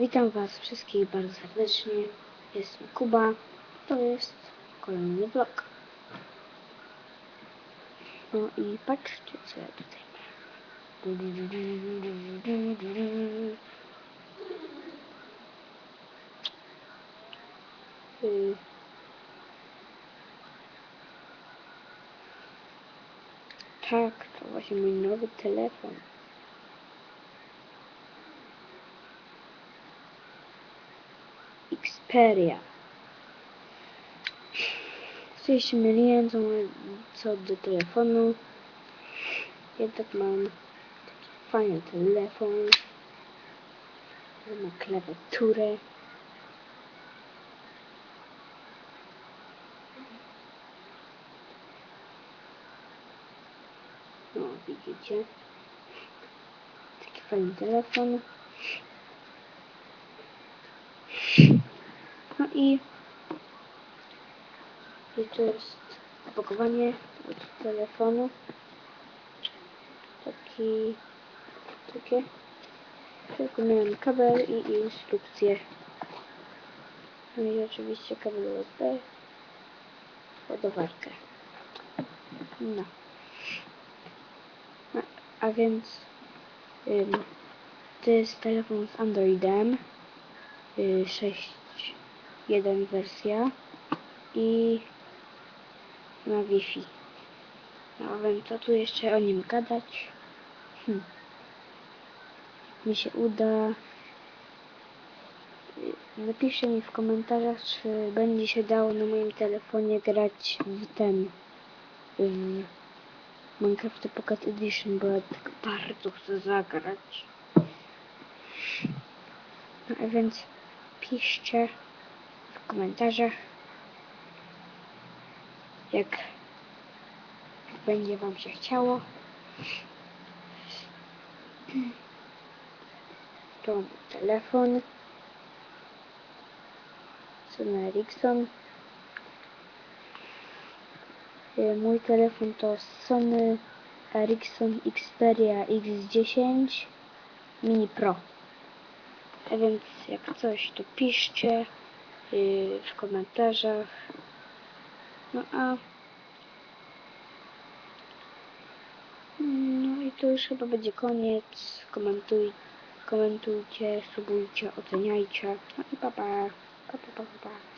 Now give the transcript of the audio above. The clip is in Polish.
Witam Was wszystkich bardzo serdecznie. Jestem Kuba. To jest kolejny vlog. No i patrzcie, co ja tutaj mam. Y. Tak, to właśnie mój nowy telefon. Xperia. Coś się co, co do telefonu. Jednak mam taki fajny telefon. Ma klawiaturę. No, widzicie. Taki fajny telefon. No i, i tu jest opakowanie od telefonu. Taki, takie. Tylko miałem kabel i instrukcję. No i oczywiście kabel USB. Ładowarkę. No. A, a więc ym, to jest telefon z Androidem. Y, 6 jeden wersja i na Wi-Fi. No wiem, co tu jeszcze o nim gadać. Hm. Mi się uda. Napiszcie mi w komentarzach, czy będzie się dało na moim telefonie grać w ten w Minecraft Pocket Edition, bo ja tak bardzo chcę zagrać. No a więc piszcie komentarzach, jak będzie Wam się chciało. To telefon. Sony Ericsson. Y, Mój telefon to Sony Ericsson Xperia X10 Mini Pro. A więc jak coś to piszcie w komentarzach. No a no i to już chyba będzie koniec. Komentuj, komentujcie, subujcie, oceniajcie. No i pa pa. Pa pa pa pa.